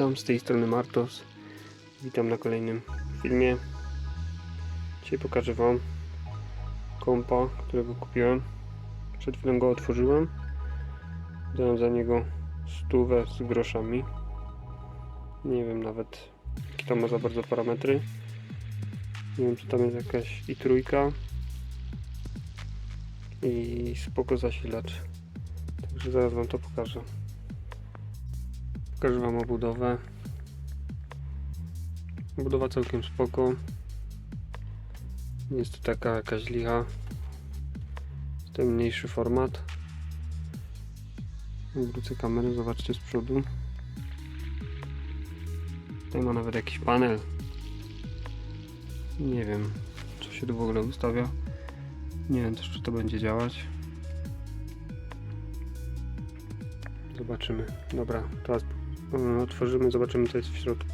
Witam, z tej strony Martos. Witam na kolejnym filmie. Dzisiaj pokażę Wam kompa, którego kupiłem. Przed chwilą go otworzyłem. Dałem za niego stówę z groszami. Nie wiem nawet, jakie tam ma za bardzo parametry. Nie wiem, czy tam jest jakaś i trójka. I spoko zasilacz. Także zaraz Wam to pokażę. Pokażę Wam obudowę. Budowa całkiem spoko. Nie jest to taka jakaś licha. Jest to mniejszy format. Wrócę kamerę, zobaczcie z przodu. Tutaj ma nawet jakiś panel. Nie wiem, co się tu w ogóle ustawia. Nie wiem też, czy to będzie działać. Zobaczymy. Dobra, teraz otworzymy, zobaczymy co jest w środku.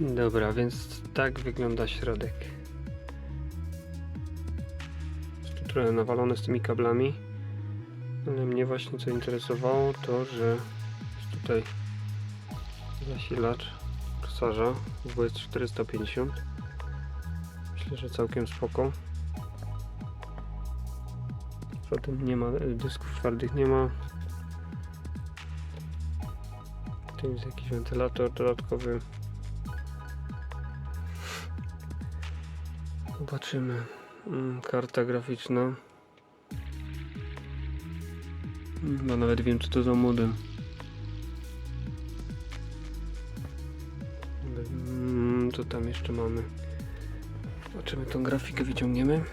Dobra, więc tak wygląda środek. Jest tu trochę nawalone z tymi kablami. Ale mnie właśnie co interesowało to, że jest tutaj zasilacz Xarza WS 450. Myślę, że całkiem spoko. Zatem nie ma dysków twardych, nie ma. Tu jest jakiś wentylator dodatkowy. Zobaczymy. Mm, Karta graficzna. Chyba nawet wiem, czy to za modem. Mm, Co tam jeszcze mamy? Zobaczymy tą grafikę, wyciągniemy.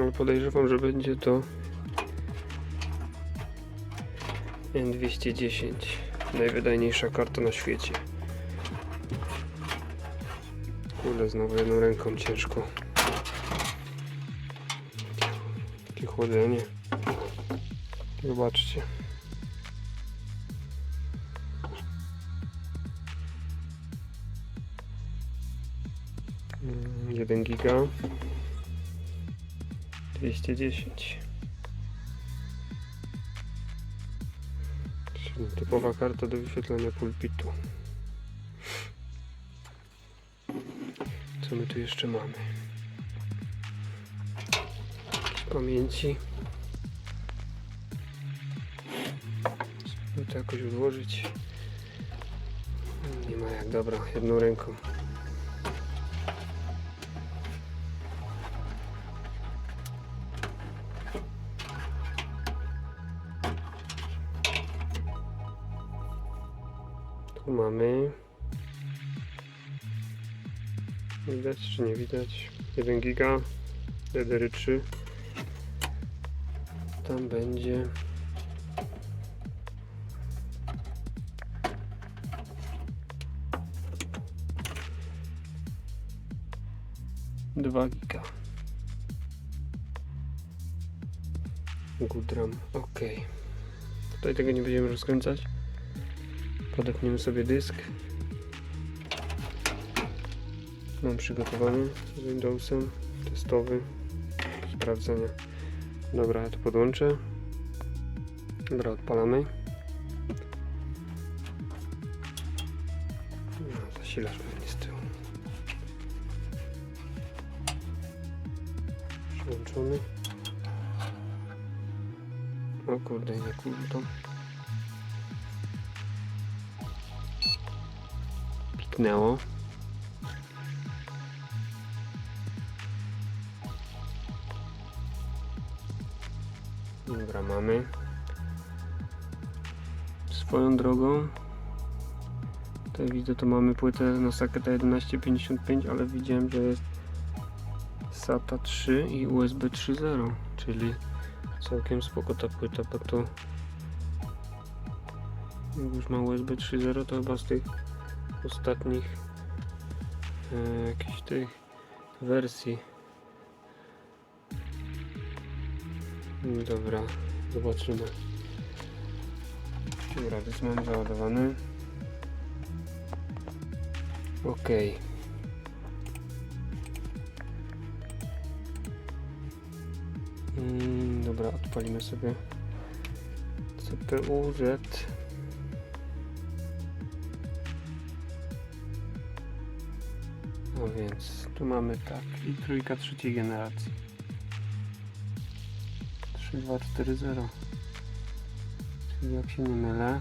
Ale podejrzewam, że będzie to N210. Najwydajniejsza karta na świecie. Kurde, znowu jedną ręką ciężko. Takie chłodzenie. Zobaczcie. Mm, 1 giga 210 Typowa karta do wyświetlania pulpitu. Co my tu jeszcze mamy? Pamięci. Spróbuję to jakoś odłożyć nie ma jak, dobra, jedną ręką Tu mamy. Widać czy nie widać? 1 giga DDR3. Tam będzie. Dwa giga. Goodram. Ok. Tutaj tego nie będziemy rozkręcać. Podepniemy sobie dysk. Mam przygotowany z Windowsem testowy sprawdzenia. Dobra, ja to podłączę. Dobra, odpalamy. No, zasilacz pewnie z tyłu. Przyłączony. O kurde, nie kurde. Piknęło. Dobra, mamy. Swoją drogą. Tutaj widzę, to mamy płytę na Saketa 1155, ale widziałem, że jest SATA 3 i USB 3.0, czyli całkiem spoko ta płyta, bo to jak już ma USB 3.0, to chyba z tych ostatnich e, jakichś tych wersji. No Dobra, zobaczymy. Dobra, dysk mam załadowany. Ok. Mm, dobra, odpalimy sobie CPU Z No więc tu mamy tak i trójka trzeciej generacji. 3240. Czyli jak się nie mylę.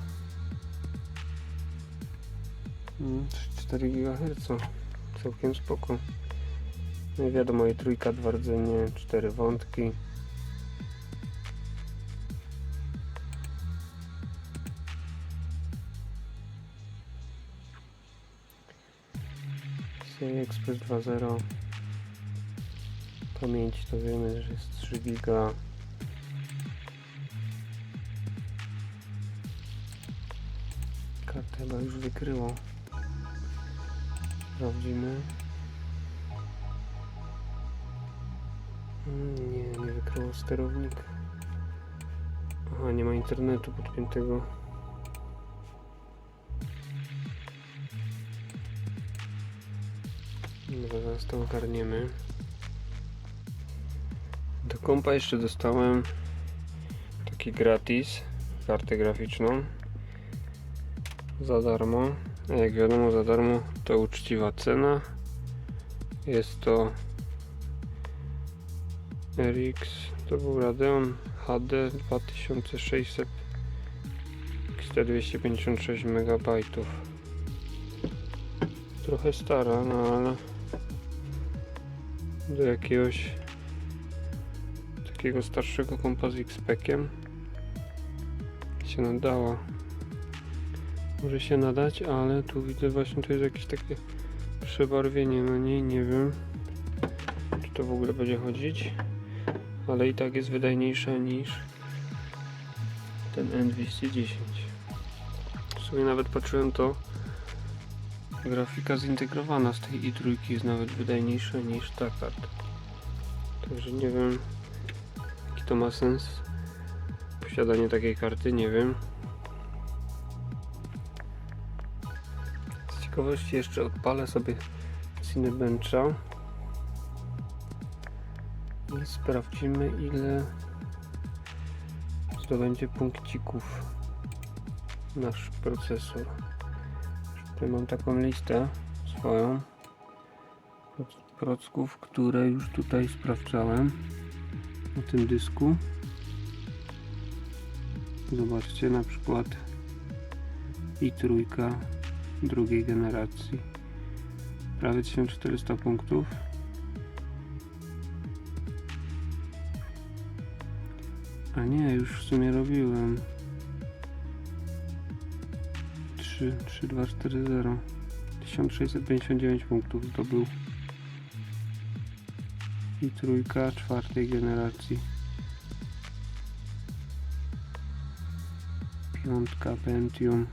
mm, 4 GHz. Całkiem spoko. No i wiadomo i trójka, dwa rdzenie, cztery wątki. PCI Express 2.0 Pamięć to wiemy, że jest 3 giga. Kartę chyba już wykryło. Sprawdzimy. Mm, Nie, nie wykryło sterownik. Aha, nie ma internetu podpiętego zaraz to ogarniemy. Do kompa jeszcze dostałem taki gratis kartę graficzną za darmo. A jak wiadomo za darmo to uczciwa cena. Jest to RX, to był Radeon HD 2600 XT256 MB. Trochę stara, no ale do jakiegoś takiego starszego kompa z X-Packiem się nadała. Może się nadać, ale tu widzę właśnie tu jest jakieś takie przebarwienie na niej, nie wiem czy to w ogóle będzie chodzić, ale i tak jest wydajniejsza niż ten N210. W sumie nawet patrzyłem to grafika zintegrowana z tej i3 jest nawet wydajniejsza niż ta karta. Także nie wiem jaki to ma sens posiadanie takiej karty, nie wiem. Z ciekawości jeszcze odpalę sobie Cinebencha i sprawdzimy ile zdobędzie punkcików nasz procesor. Mam taką listę swoją proc- procków, które już tutaj sprawdzałem na tym dysku. Zobaczcie na przykład i trójka drugiej generacji. Prawie 1400 punktów. A nie, już w sumie robiłem. 3, 3, 2, 4, 0. 1659 punktów zdobył. I trójka czwartej generacji. Piątka Pentium.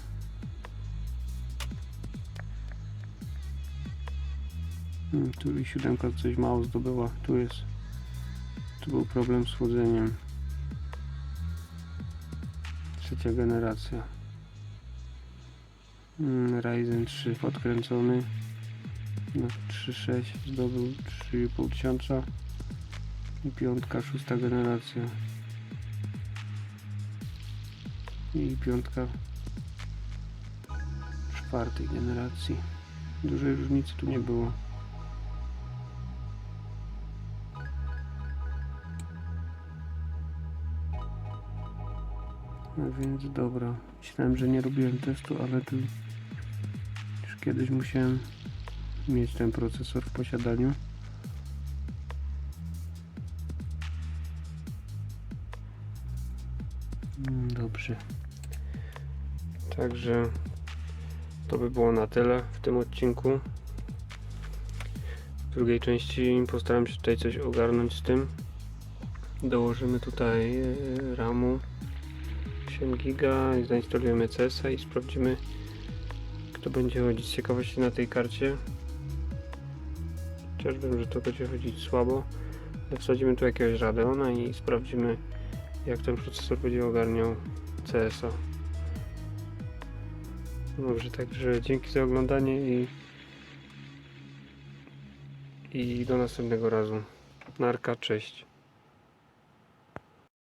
Hmm, tu i siódemka coś mało zdobyła. Tu jest. Tu był problem z chłodzeniem. Trzecia generacja. Mm, Ryzen 3 podkręcony. Na 3.6 zdobył 3,5 tysiąca. I piątka szósta generacja. I piątka czwartej generacji. Dużej różnicy tu nie było no więc dobra myślałem, że nie robiłem testu, ale tu już kiedyś musiałem mieć ten procesor w posiadaniu. Mm, Dobrze. Także to by było na tyle w tym odcinku. W drugiej części postaram się tutaj coś ogarnąć z tym. Dołożymy tutaj e, RAMu 8 giga i zainstalujemy CS-a i sprawdzimy kto będzie chodzić z ciekawości na tej karcie. Chociaż wiem, że to będzie chodzić słabo. Ale wsadzimy tu jakiegoś Radeona i sprawdzimy jak ten procesor będzie ogarniał CS-a. Dobrze, także dzięki za oglądanie i i do następnego razu. Narka, cześć.